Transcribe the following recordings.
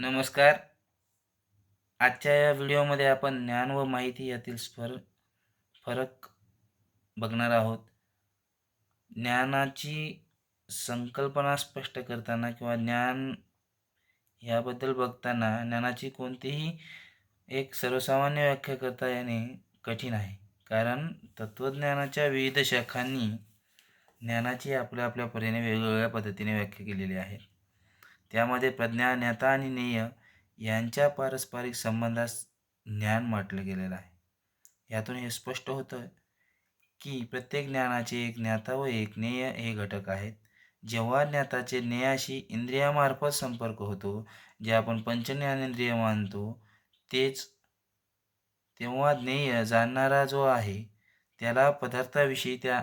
नमस्कार. आजच्या या व्हिडिओमध्ये आपण ज्ञान व माहिती यातील स्फर फरक बघणार आहोत. ज्ञानाची संकल्पना स्पष्ट करताना किंवा ज्ञान याबद्दल बघताना ज्ञानाची कोणतीही एक सर्वसामान्य व्याख्या करता येणे कठीण आहे. कारण तत्त्वज्ञानाच्या विविध शाखांनी ज्ञानाची आपल्या आपल्या परीने वेगवेगळ्या पद्धतीने व्याख्या केलेली आहे. त्यामध्ये प्रज्ञा ज्ञाता आणि नेय यांच्या पारस्परिक संबंधास ज्ञान म्हटलं गेलेलं आहे. यातून हे स्पष्ट होतं की प्रत्येक ज्ञानाचे एक ज्ञाता व एक नेय हे घटक आहेत. जेव्हा ज्ञाताचे नेयाशी इंद्रियामार्फत संपर्क होतो जे आपण पंचज्ञानेंद्रिय मानतो तेच तेव्हा ज्ञेय जाणणारा जो आहे त्याला पदार्थाविषयी त्या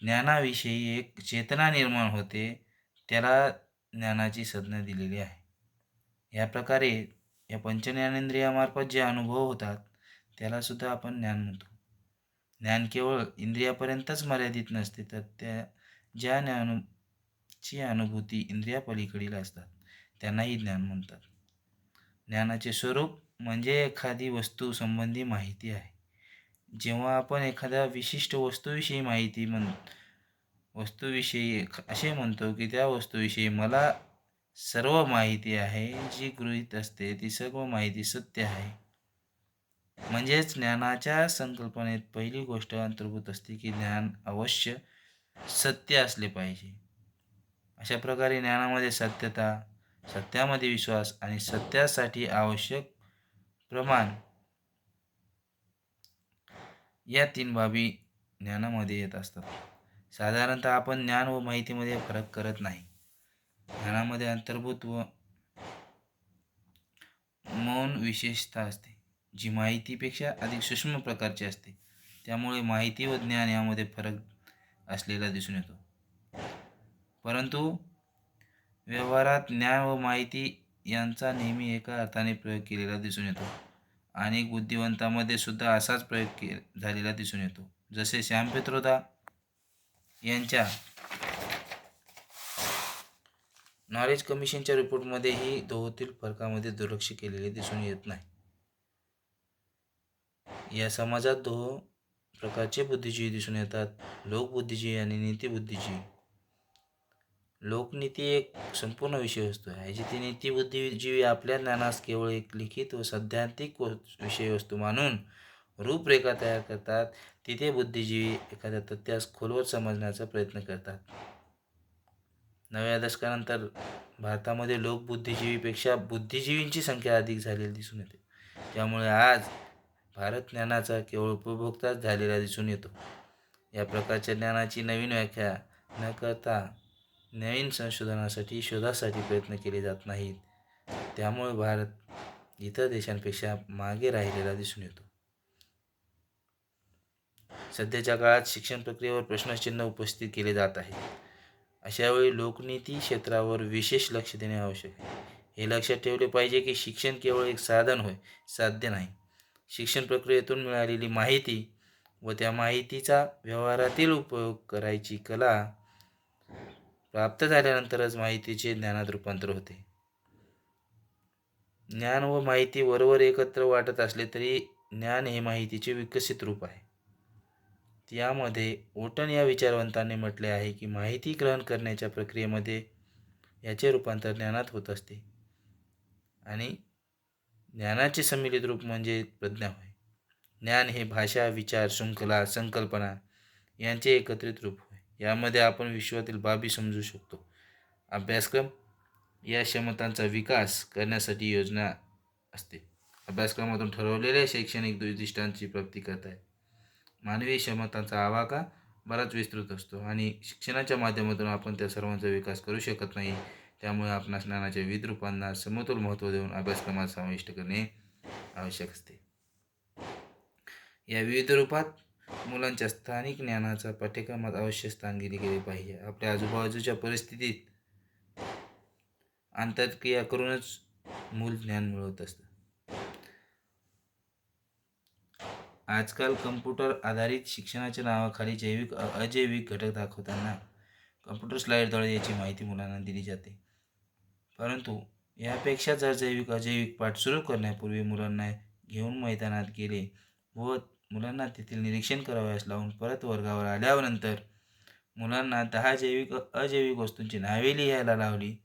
ज्ञानाविषयी एक चेतना निर्माण होते. त्याला ज्ञानाची संज्ञा दिलेली आहे. या प्रकारे या पंचज्ञानेंद्रियामार्फत जे अनुभव होतात त्यालासुद्धा आपण ज्ञान म्हणतो. ज्ञान केवळ इंद्रियापर्यंतच मर्यादित नसते तर त्या ज्या ज्ञानची अनुभूती इंद्रियापलीकडील असतात त्यांनाही ज्ञान म्हणतात. ज्ञानाचे स्वरूप म्हणजे एखादी वस्तू संबंधी माहिती आहे. जेव्हा आपण एखाद्या विशिष्ट वस्तूविषयी माहिती म्हण वस्तूविषयी असे म्हणतो की त्या वस्तूविषयी मला सर्व माहिती आहे जी गृहीत असते ती सर्व माहिती सत्य आहे. म्हणजेच ज्ञानाच्या संकल्पनेत पहिली गोष्ट अंतर्भूत असते की ज्ञान अवश्य सत्य असले पाहिजे. अशा प्रकारे ज्ञानामध्ये सत्यता सत्यामध्ये विश्वास आणि सत्यासाठी आवश्यक प्रमाण या तीन बाबी ज्ञानामध्ये येत असतात. साधारणतः आपण ज्ञान व माहितीमध्ये फरक करत नाही. ज्ञानामध्ये अंतर्भूत व मौन विशेषता असते जी माहितीपेक्षा अधिक सूक्ष्म प्रकारची असते. त्यामुळे माहिती व ज्ञान यामध्ये फरक असलेला दिसून येतो. परंतु व्यवहारात ज्ञान व माहिती यांचा नेहमी एका अर्थाने प्रयोग केलेला दिसून येतो अनेक बुद्धिवंतामध्ये सुद्धा असाच प्रयोग के झालेला दिसून येतो. जसे श्यामपित्रोदा यांच्या नॉलेज कमिशनच्या रिपोर्टमध्येही दोहोतील फरकामध्ये दुर्लक्ष केलेले दिसून येत नाही. या समाजात दोह प्रकारचे बुद्धिजीवी दिसून येतात. लोकबुद्धिजीवी आणि नीतिबुद्धिजीवी. लोकनीती एक संपूर्ण विषय वस्तू आहे जिथे नीतिबुद्धिजीवी आपल्या ज्ञानास केवळ एक लिखित व सैद्धांतिक विषय वस्तू मानून रूपरेखा तयार करतात. तिथे बुद्धिजीवी एखाद्या तथ्यास खोलवर समजण्याचा प्रयत्न करतात. नव्या दशकानंतर भारतामध्ये लोक बुद्धिजीवीपेक्षा बुद्धिजीवींची संख्या अधिक झालेली दिसून येते. त्यामुळे आज भारत ज्ञानाचा केवळ उपभोक्ताच झालेला दिसून येतो. या प्रकारच्या ज्ञानाची नवीन व्याख्या न करता नवीन संशोधनासाठी शोधासाठी प्रयत्न केले जात नाहीत. त्यामुळे भारत इतर देशांपेक्षा मागे राहिलेला दिसून येतो. सध्याच्या काळात शिक्षण प्रक्रियेवर प्रश्नचिन्ह उपस्थित केले जात आहे. अशावेळी लोकनीती क्षेत्रावर विशेष लक्ष देणे आवश्यक आहे. हे लक्षात ठेवले पाहिजे की शिक्षण केवळ एक साधन होय साध्य नाही. शिक्षण प्रक्रियेतून मिळालेली माहिती व त्या माहितीचा व्यवहारातील उपयोग करायची कला प्राप्त झाल्यानंतरच माहितीचे ज्ञानात रूपांतर होते. ज्ञान व माहिती बरोबर एकत्र वाटत असले तरी ज्ञान हे माहितीचे विकसित रूप आहे. यामध्ये ओटन या विचारवंतांनी म्हटले आहे की माहिती ग्रहण करण्याच्या प्रक्रियेमध्ये याचे रूपांतर ज्ञानात होत असते. आणि ज्ञानाचे सम्मिलित रूप म्हणजे प्रज्ञा होय. ज्ञान हे भाषा विचार शृंखला संकल्पना यांचे एकत्रित रूप होय. यामध्ये आपण विश्वातील बाबी समजू शकतो. अभ्यासक्रम या क्षमतांचा विकास करण्यासाठी योजना असते. अभ्यासक्रमातून ठरवलेल्या शैक्षणिक उद्दिष्टांची प्राप्ती करत येते मानवी क्षमतांचा आवाका बराच विस्तृत असतो आणि शिक्षणाच्या माध्यमातून आपण त्या सर्वांचा विकास करू शकत नाही. त्यामुळे आपणास ज्ञानाच्या विविध रूपांना समतोल महत्त्व देऊन अभ्यासक्रमात समाविष्ट करणे आवश्यक असते. या विविध रूपात मुलांच्या स्थानिक ज्ञानाचा पाठ्यक्रमात अवश्य स्थान दिले गेले पाहिजे. आपल्या आजूबाजूच्या परिस्थितीत आंतरक्रिया करूनच मूल ज्ञान मिळवत असतं. आजकाल कम्प्युटर आधारित शिक्षणाच्या नावाखाली जैविक अजैविक घटक दाखवताना कम्प्युटर स्लाईडद्वारे याची माहिती मुलांना दिली जाते. परंतु यापेक्षा जर जैविक अजैविक पाठ सुरू करण्यापूर्वी मुलांना घेऊन मैदानात गेले व मुलांना तेथील निरीक्षण करावयास लावून परत वर्गावर आल्यानंतर मुलांना दहा जैविक अजैविक वस्तूंची नावे लिहायला लावली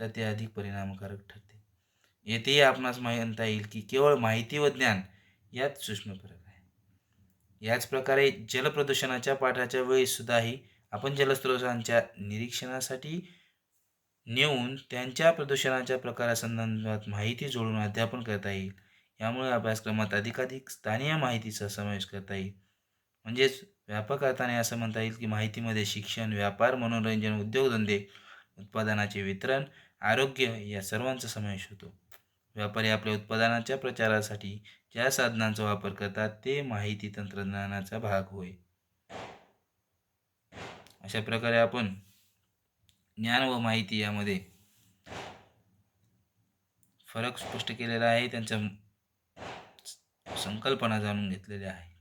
तर ते अधिक परिणामकारक ठरते. येथेही आपणास म्हणता येईल की केवळ माहिती व ज्ञान यात सूक्ष्म फरक याच प्रकारे जलप्रदूषणाच्या पाठाच्या वेळीसुद्धाही आपण जलस्रोतांच्या निरीक्षणासाठी नेऊन त्यांच्या प्रदूषणाच्या प्रकारासंदर्भात माहिती जोडून अध्यापन करता येईल. यामुळे अभ्यासक्रमात अधिकाधिक स्थानीय माहितीचा समावेश करता येईल. म्हणजेच व्यापक अर्थाने असं म्हणता येईल की माहितीमध्ये शिक्षण व्यापार मनोरंजन उद्योगधंदे उत्पादनाचे वितरण आरोग्य या सर्वांचा समावेश होतो. व्यापारी आपल्या उत्पादनाच्या प्रचारासाठी ज्या साधनांचा वापर करतात ते माहिती तंत्रज्ञानाचा भाग होय. अशा प्रकारे आपण ज्ञान व माहिती यामध्ये फरक स्पष्ट केलेला आहे त्यांच्या संकल्पना जाणून घेतलेल्या आहे